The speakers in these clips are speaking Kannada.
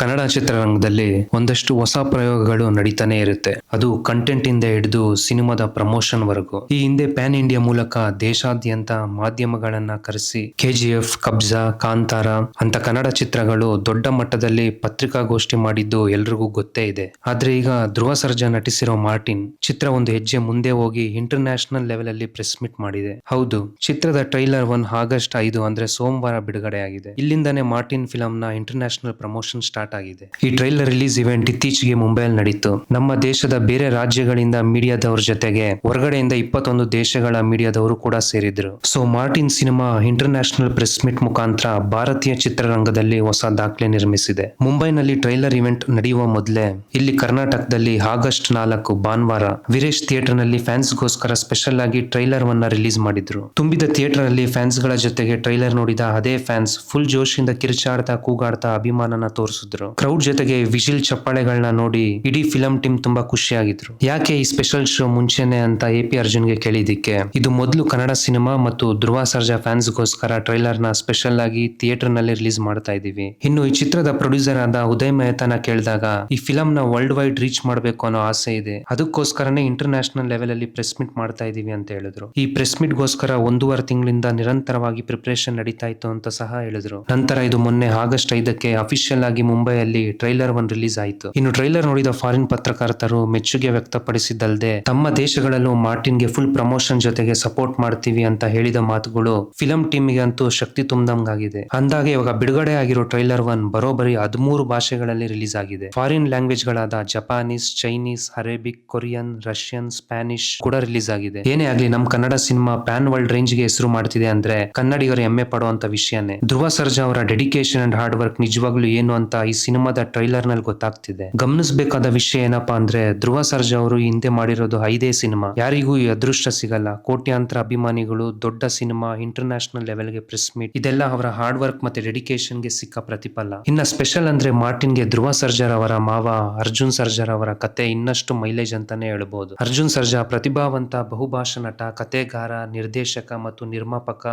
ಕನ್ನಡ ಚಿತ್ರರಂಗದಲ್ಲಿ ಒಂದಷ್ಟು ಹೊಸ ಪ್ರಯೋಗಗಳು ನಡೀತಾನೆ ಇರುತ್ತೆ. ಅದು ಕಂಟೆಂಟ್ ಇಂದ ಹಿಡಿದು ಸಿನಿಮಾದ ಪ್ರಮೋಷನ್ ವರೆಗೂ. ಈ ಹಿಂದೆ ಪ್ಯಾನ್ ಇಂಡಿಯಾ ಮೂಲಕ ದೇಶಾದ್ಯಂತ ಮಾಧ್ಯಮಗಳನ್ನ ಕರೆಸಿ ಕೆಜಿಎಫ್ ಕಬ್ಜಾ ಕಾಂತಾರ ಅಂತ ಕನ್ನಡ ಚಿತ್ರಗಳು ದೊಡ್ಡ ಮಟ್ಟದಲ್ಲಿ ಪತ್ರಿಕಾಗೋಷ್ಠಿ ಮಾಡಿದ್ದು ಎಲ್ರಿಗೂ ಗೊತ್ತೇ ಇದೆ. ಆದ್ರೆ ಈಗ ಧ್ರುವ ಸರ್ಜಾ ನಟಿಸಿರೋ ಮಾರ್ಟಿನ್ ಚಿತ್ರ ಒಂದು ಹೆಜ್ಜೆ ಮುಂದೆ ಹೋಗಿ ಇಂಟರ್ ನ್ಯಾಷನಲ್ ಲೆವೆಲ್ ಅಲ್ಲಿ ಪ್ರೆಸ್ ಮೀಟ್ ಮಾಡಿದೆ. ಹೌದು, ಚಿತ್ರದ ಟ್ರೈಲರ್ ಒನ್ ಆಗಸ್ಟ್ ಐದು ಅಂದ್ರೆ ಸೋಮವಾರ ಬಿಡುಗಡೆ ಆಗಿದೆ ಇಲ್ಲಿಂದಾನೇ ಮಾರ್ಟಿನ್ ಫಿಲಂ ನ ಇಂಟರ್ ನ್ಯಾಷನಲ್ ಪ್ರಮೋಷನ್ ಸ್ಟಾರ್ಟ್ ಆಗಿದೆ. ಈ ಟ್ರೈಲರ್ ರಿಲೀಸ್ ಇವೆಂಟ್ ಇತ್ತೀಚೆಗೆ ಮುಂಬೈಯಲ್ಲಿ ನಡೀತು. ನಮ್ಮ ದೇಶದ ಬೇರೆ ರಾಜ್ಯಗಳಿಂದ ಮೀಡಿಯಾದವ್ರ ಜೊತೆಗೆ ಹೊರಗಡೆಯಿಂದ ಇಪ್ಪತ್ತೊಂದು ದೇಶಗಳ ಮೀಡಿಯಾದವರು ಕೂಡ ಸೇರಿದ್ರು. So Martin cinema international press meet ಮುಖಾಂತರ ಭಾರತೀಯ ಚಿತ್ರರಂಗದಲ್ಲಿ ಹೊಸ ದಾಖಲೆ ನಿರ್ಮಿಸಿದೆ. ಮುಂಬೈನಲ್ಲಿ ಟ್ರೈಲರ್ ಇವೆಂಟ್ ನಡೆಯುವ ಮೊದಲೇ ಇಲ್ಲಿ ಕರ್ನಾಟಕದಲ್ಲಿ ಆಗಸ್ಟ್ ನಾಲ್ಕು ಭಾನುವಾರ ವೀರೇಶ್ ಥಿಯೇಟರ್ನಲ್ಲಿ ಫ್ಯಾನ್ಸ್ ಗೋಸ್ಕರ ಸ್ಪೆಷಲ್ ಆಗಿ ಟ್ರೈಲರ್ ವನ್ನ ರಿಲೀಸ್ ಮಾಡಿದ್ರು. ತುಂಬಿದ ಥಿಯೇಟರ್ ಅಲ್ಲಿ ಫ್ಯಾನ್ಸ್ಗಳ ಜೊತೆಗೆ ಟ್ರೈಲರ್ ನೋಡಿದ ಅದೇ ಫ್ಯಾನ್ಸ್ ಫುಲ್ ಜೋಶಿಂದ ಕಿರುಚಾಡ್ತಾ ಕೂಗಾಡ್ತಾ ಅಭಿಮಾನನ ತೋರಿಸಿದ್ರು. ಕ್ರೌಡ್ ಜೊತೆಗೆ ವಿಜಿಲ್ ಚಪ್ಪಾಳೆಗಳನ್ನ ನೋಡಿ ಇಡೀ ಫಿಲಂ ಟೀಮ್ ತುಂಬಾ ಖುಷಿಯಾಗಿದ್ರು. ಯಾಕೆ ಈ ಸ್ಪೆಷಲ್ ಶೋ ಮುಂಚೆನೆ ಅಂತ ಎ ಪಿ ಅರ್ಜುನ್ಗೆ ಕೇಳಿದಿಕ್ಕೆ? ಇದು ಮೊದಲು ಕನ್ನಡ ಸಿನಿಮಾ ಮತ್ತು ಧ್ರುವ ಸರ್ಜಾ ಫ್ಯಾನ್ಸ್ ಗೋಸ್ಕರ ಟ್ರೈಲರ್ನ ಸ್ಪೆಷಲ್ ಆಗಿ ಥಿಯೇಟರ್ನಲ್ಲಿ ರಿಲೀಸ್ ಮಾಡ್ತಾ ಇದೀವಿ ಇನ್ನು ಈ ಚಿತ್ರದ ಪ್ರೊಡ್ಯೂಸರ್ ಆದ ಉದಯ್ ಮೆಹತಾನ ಕೇಳಿದಾಗ ಈ ಫಿಲಂ ನ ವರ್ಲ್ಡ್ ವೈಡ್ ರೀಚ್ ಮಾಡಬೇಕು ಅನ್ನೋ ಆಸೆ ಇದೆ. ಅದಕ್ಕೋಸ್ಕರನೇ ಇಂಟರ್ ನ್ಯಾಷನಲ್ ಲೆವೆಲ್ ಅಲ್ಲಿ ಪ್ರೆಸ್ ಮೀಟ್ ಮಾಡ್ತಾ ಇದೀವಿ ಅಂತ ಹೇಳಿದ್ರು. ಈ ಪ್ರೆಸ್ ಮೀಟ್ ಗೋಸ್ಕರ ಒಂದೂವರೆ ತಿಂಗಳಿಂದ ನಿರಂತರವಾಗಿ ಪ್ರಿಪರೇಷನ್ ನಡೀತಾ ಇತ್ತು ಅಂತ ಸಹ ಹೇಳಿದ್ರು. ನಂತರ ಇದು ಮೊನ್ನೆ ಆಗಸ್ಟ್ ಐದಕ್ಕೆ ಅಫಿಷಿಯಲ್ ಆಗಿ ಮುಂಬೈಯಲ್ಲಿ ಟ್ರೈಲರ್ ಒನ್ ರಿಲೀಸ್ ಆಯಿತು. ಇನ್ನು ಟ್ರೈಲರ್ ನೋಡಿದ ಫಾರಿನ್ ಪತ್ರಕರ್ತರು ಮೆಚ್ಚುಗೆ ವ್ಯಕ್ತಪಡಿಸಿದ್ದಲ್ಲದೆ ತಮ್ಮ ದೇಶಗಳಲ್ಲೂ ಮಾರ್ಟಿನ್ಗೆ ಫುಲ್ ಪ್ರಮೋಷನ್ ಜೊತೆಗೆ ಸಪೋರ್ಟ್ ಮಾಡ್ತೀವಿ ಅಂತ ಹೇಳಿದ ಮಾತುಗಳು ಫಿಲಂ ಟೀಮ್ಗೆ ಅಂತೂ ಶಕ್ತಿ ತುಂಬ್ದಂಗಾಗಿದೆ ಅಂದಾಗೆ ಇವಾಗ ಬಿಡುಗಡೆ ಆಗಿರೋ ಟ್ರೈಲರ್ ಒನ್ ಬರೋಬರಿ ಹದಿಮೂರು ಭಾಷೆಗಳಲ್ಲಿ ರಿಲೀಸ್ ಆಗಿದೆ. ಫಾರಿನ್ ಲ್ಯಾಂಗ್ವೇಜ್ ಗಳಾದ Japanese, Chinese, Arabic, Korean, Russian Spanish ಕೂಡ ರಿಲೀಸ್ ಆಗಿದೆ. ಏನೇ ಆಗ್ಲಿ ನಮ್ಮ ಕನ್ನಡ ಸಿನಿಮಾ ಪ್ಯಾನ್ ವರ್ಲ್ಡ್ ರೇಂಜ್ಗೆ ಹೆಸರು ಮಾಡ್ತಿದೆ ಅಂದ್ರೆ ಕನ್ನಡಿಗರು ಹೆಮ್ಮೆ ಪಡುವಂತ ವಿಷಯನೇ. ಧ್ರುವ ಸರ್ಜಾ ಅವರ ಡೆಡಿಕೇಶನ್ ಅಂಡ್ ಹಾರ್ಡ್ ವರ್ಕ್ ನಿಜವಾಗ್ಲೂ ಏನು ಅಂತ ಈ ಸಿನಿಮಾದ ಟ್ರೈಲರ್ನಲ್ಲಿ ಗೊತ್ತಾಗ್ತಿದೆ. ಗಮನಿಸಬೇಕಾದ ವಿಷಯ ಏನಪ್ಪಾ ಅಂದ್ರೆ, ಧ್ರುವ ಸರ್ಜಾ ಅವರು ಹಿಂದೆ ಮಾಡಿರೋದು ಐದೇ ಸಿನಿಮಾ. ಯಾರಿಗೂ ಈ ಅದೃಷ್ಟ ಸಿಗಲ್ಲ. ಕೋಟ್ಯಾಂತರ ಅಭಿಮಾನಿಗಳು, ದೊಡ್ಡ ಸಿನಿಮಾ ಇಂಟರ್ ನ್ಯಾಷನಲ್ ಲೆವೆಲ್ಗೆ ಪ್ರೆಸ್ ಮೀಟ್. ಇದೆಲ್ಲ ಅವರ ಹಾರ್ಡ್ ವರ್ಕ್ ಮತ್ತೆ ಡೆಡಿಕೇಶನ್ಗೆ ಸಿಕ್ಕ ಪ್ರತಿಫಲ. ಇನ್ನ ಸ್ಪೆಷಲ್ ಅಂದ್ರೆ ಮಾರ್ಟಿನ್ಗೆ ಧ್ರುವ ಸರ್ಜಾರ್ ಅವರ ಮಾವ ಅರ್ಜುನ್ ಸರ್ಜಾರ್ ಅವರ ಕತೆ ಇನ್ನಷ್ಟು ಮೈಲೇಜ್ ಅಂತಾನೆ ಹೇಳ್ಬೋದು. ಅರ್ಜುನ್ ಸರ್ಜಾ ಪ್ರತಿಭಾವಂತ ಬಹುಭಾಷಾ ನಟ ಕತೆಗಾರ ನಿರ್ದೇಶಕ ಮತ್ತು ನಿರ್ಮಾಪಕ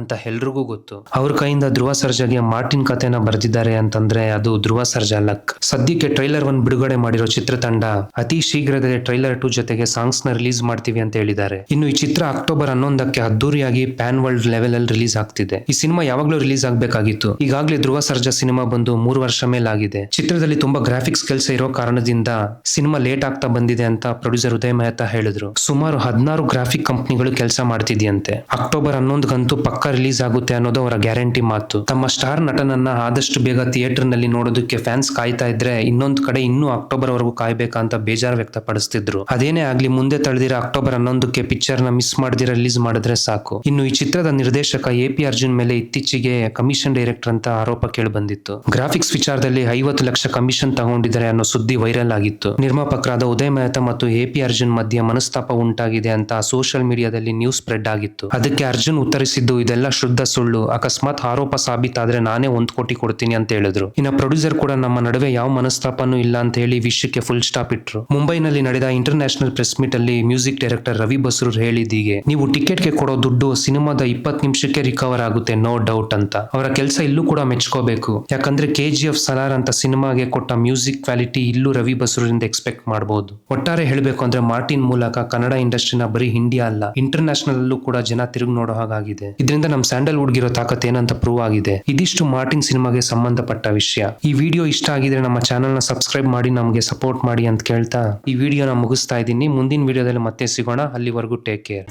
ಅಂತ ಎಲ್ರಿಗೂ ಗೊತ್ತು. ಅವ್ರ ಕೈಯಿಂದ ಧ್ರುವ ಸರ್ಜಾಗೆ ಮಾರ್ಟಿನ್ ಕಥೆನ ಬರೆದಿದ್ದಾರೆ ಅಂತಂದ್ರೆ ಅದು ಧ್ರುವ ಸರ್ಜಾ ಲಕ್. ಸದ್ಯಕ್ಕೆ ಟ್ರೈಲರ್ ಒನ್ ಬಿಡುಗಡೆ ಮಾಡಿರೋ ಚಿತ್ರತಂಡ ಅತಿ ಶೀಘ್ರದಲ್ಲೇ ಟ್ರೈಲರ್ ಟು ಜೊತೆಗೆ ಸಾಂಗ್ಸ್ನ ರಿಲೀಸ್ ಮಾಡ್ತೀವಿ ಅಂತ ಹೇಳಿದ್ದಾರೆ. ಇನ್ನು ಈ ಚಿತ್ರ ಅಕ್ಟೋಬರ್ ಹನ್ನೊಂದಕ್ಕೆ ಅದ್ದೂರಿಯಾಗಿ ಪ್ಯಾನ್ ವರ್ಲ್ಡ್ ಲೆವೆಲ್ ಅಲ್ಲಿ ರಿಲೀಸ್ ಆಗ್ತಿದೆ. ಈ ಸಿನಿಮಾ ಯಾವಾಗ್ಲೂ ರಿಲೀಸ್ ಆಗ್ಬೇಕಾಗಿತ್ತು. ಈಗಾಗಲೇ ಧ್ರುವ ಸರ್ಜಾ ಸಿನಿಮಾ ಬಂದು ಮೂರು ವರ್ಷ ಮೇಲಾಗಿದೆ. ಚಿತ್ರದಲ್ಲಿ ತುಂಬಾ ಗ್ರಾಫಿಕ್ಸ್ ಕೆಲಸ ಇರೋ ಕಾರಣದಿಂದ ಸಿನಿಮಾ ಲೇಟ್ ಆಗ್ತಾ ಬಂದಿದೆ ಅಂತ ಪ್ರೊಡ್ಯೂಸರ್ ಉದಯ ಮೆಹತಾ ಹೇಳಿದ್ರು. ಸುಮಾರು ಹದಿನಾರು ಗ್ರಾಫಿಕ್ ಕಂಪನಿಗಳು ಕೆಲಸ ಮಾಡ್ತಿದೆಯಂತೆ. ಅಕ್ಟೋಬರ್ ಹನ್ನೊಂದಕ್ಕಂತೂ ಪಕ್ಕ ರಿಲೀಸ್ ಆಗುತ್ತೆ ಅನ್ನೋದು ಅವರ ಗ್ಯಾರಂಟಿ ಮಾತು. ತಮ್ಮ ಸ್ಟಾರ್ ನಟನನ್ನ ಆದಷ್ಟು ಬೇಗ ಥಿಯೇಟರ್ನಲ್ಲಿ ನೋಡೋದಕ್ಕೆ ಫ್ಯಾನ್ಸ್ ಕಾಯ್ತಾ ಇದ್ರೆ ಇನ್ನೊಂದು ಕಡೆ ಇನ್ನೂ ಅಕ್ಟೋಬರ್ ವರೆಗೂ ಕಾಯ್ಬೇಕಂತ ಬೇಜಾರು ವ್ಯಕ್ತಪಡಿಸ್ತಿದ್ರು. ಅದೇನೇ ಆಗ್ಲಿ ಮುಂದೆ ತಳೆದಿರ ಅಕ್ಟೋಬರ್ ಹನ್ನೊಂದಕ್ಕೆ ಪಿಕ್ಚರ್ನ ಮಿಸ್ ಮಾಡದಿರ ರಿಲೀಸ್ ಮಾಡಿದ್ರೆ ಸಾಕು. ಇನ್ನು ಈ ಚಿತ್ರದ ನಿರ್ದೇಶಕ ಎ ಪಿ ಅರ್ಜುನ್ ಮೇಲೆ ಇತ್ತೀಚೆಗೆ ಕಮಿಷನ್ ಡೈರೆಕ್ಟರ್ ಅಂತ ಆರೋಪ ಕೇಳಿ ಬಂದಿತ್ತು. ಗ್ರಾಫಿಕ್ಸ್ ವಿಚಾರದಲ್ಲಿ ಐವತ್ತು ಲಕ್ಷ ಕಮಿಷನ್ ತಗೊಂಡಿದ್ದಾರೆ ಅನ್ನೋ ಸುದ್ದಿ ವೈರಲ್ ಆಗಿತ್ತು. ನಿರ್ಮಾಪಕರಾದ ಉದಯ ಮೆಹತಾ ಮತ್ತು ಎ ಪಿ ಅರ್ಜುನ್ ಮಧ್ಯೆ ಮನಸ್ತಾಪ ಉಂಟಾಗಿದೆ ಅಂತ ಸೋಷಿಯಲ್ ಮೀಡಿಯಾದಲ್ಲಿ ನ್ಯೂಸ್ ಸ್ಪ್ರೆಡ್ ಆಗಿತ್ತು. ಅದಕ್ಕೆ ಅರ್ಜುನ್ ಉತ್ತರಿಸಿದ್ದು ಇದೆಲ್ಲ ಶುದ್ಧ ಸುಳ್ಳು. ಅಕಸ್ಮಾತ್ ಆರೋಪ ಸಾಬೀತಾದ್ರೆ ನಾನೇ ಒಂದ್ ಕೋಟಿ ಕೊಡ್ತೀನಿ ಅಂತ ಹೇಳಿದ್ರು. ಇನ್ನ ಪ್ರೊಡ್ಯೂಸರ್ ಕೂಡ ನಮ್ಮ ನಡುವೆ ಯಾವ ಮನಸ್ತಾಪನೂ ಇಲ್ಲ ಅಂತ ಹೇಳಿ ವಿಷಯಕ್ಕೆ ಫುಲ್ ಸ್ಟಾಪ್ ಇಟ್ರು. ಮುಂಬೈನಲ್ಲಿ ನಡೆದ ಇಂಟರ್ ನ್ಯಾಷನಲ್ ಪ್ರೆಸ್ ಮೀಟ್ ಅಲ್ಲಿ ಮ್ಯೂಸಿಕ್ ಡೈರೆಕ್ಟರ್ ರವಿ ಬಸ್ರೂರ್ ಹೇಳಿದೀಗೆ ನೀವು ಟಿಕೆಟ್ಗೆ ಕೊಡೋ ದುಡ್ಡು ಸಿನಿಮಾದ ಇಪ್ಪತ್ತು ನಿಮಿಷಕ್ಕೆ ರಿಕವರ್ ಆಗುತ್ತೆ ನೋ ಡೌಟ್ ಅಂತ. ಅವರ ಕೆಲಸ ಇಲ್ಲೂ ಕೂಡ ಮೆಚ್ಕೋಬೇಕು. ಯಾಕಂದ್ರೆ ಕೆ ಜಿ ಎಫ್ ಸಲಾರ್ ಅಂತ ಸಿನಿಮಾಗೆ ಕೊಟ್ಟ ಮ್ಯೂಸಿಕ್ ಕ್ವಾಲಿಟಿ ಇಲ್ಲೂ ರವಿ ಬಸ್ರೂರಿಂದ ಎಕ್ಸ್ಪೆಕ್ಟ್ ಮಾಡಬಹುದು ಒಟ್ಟಾರೆ ಹೇಳಬೇಕು ಅಂದ್ರೆ ಮಾರ್ಟಿನ್ ಮೂಲಕ ಕನ್ನಡ ಇಂಡಸ್ಟ್ರಿನ ಬರೀ ಹಿಂಡಿಯಾ ಅಲ್ಲ ಇಂಟರ್ ನ್ಯಾಷನಲ್ ಅಲ್ಲೂ ಕೂಡ ಜನ ತಿರುಗಿ ನೋಡೋ ಹಾಗಾಗಿದೆ. ಇದರಿಂದ ನಮ್ಮ ಸ್ಯಾಂಡಲ್ವುಡ್ ಗಿರೋ ತಾಕತ್ ಏನಂತ ಪ್ರೂವ್ ಆಗಿದೆ. ಇದಿಷ್ಟು ಮಾರ್ಟಿನ್ ಸಿನಿಮಾಗೆ ಸಂಬಂಧಪಟ್ಟ ವಿಷಯ. ಈ ವಿಡಿಯೋ ಇಷ್ಟ ಆಗಿದ್ರೆ ನಮ್ಮ ಚಾನೆಲ್ನ ಸಬ್ಸ್ಕ್ರೈಬ್ ಮಾಡಿ, ನಮಗೆ ಸಪೋರ್ಟ್ ಮಾಡಿ ಅಂತ ಕೇಳ್ತಾ ಈ ವಿಡಿಯೋನ ಮುಗಿಸ್ತಾ ಇದ್ದೀನಿ. ಮುಂದಿನ ವಿಡಿಯೋದಲ್ಲಿ ಮತ್ತೆ ಸಿಗೋಣ. ಅಲ್ಲಿವರೆಗೂ ಟೇಕ್ ಕೇರ್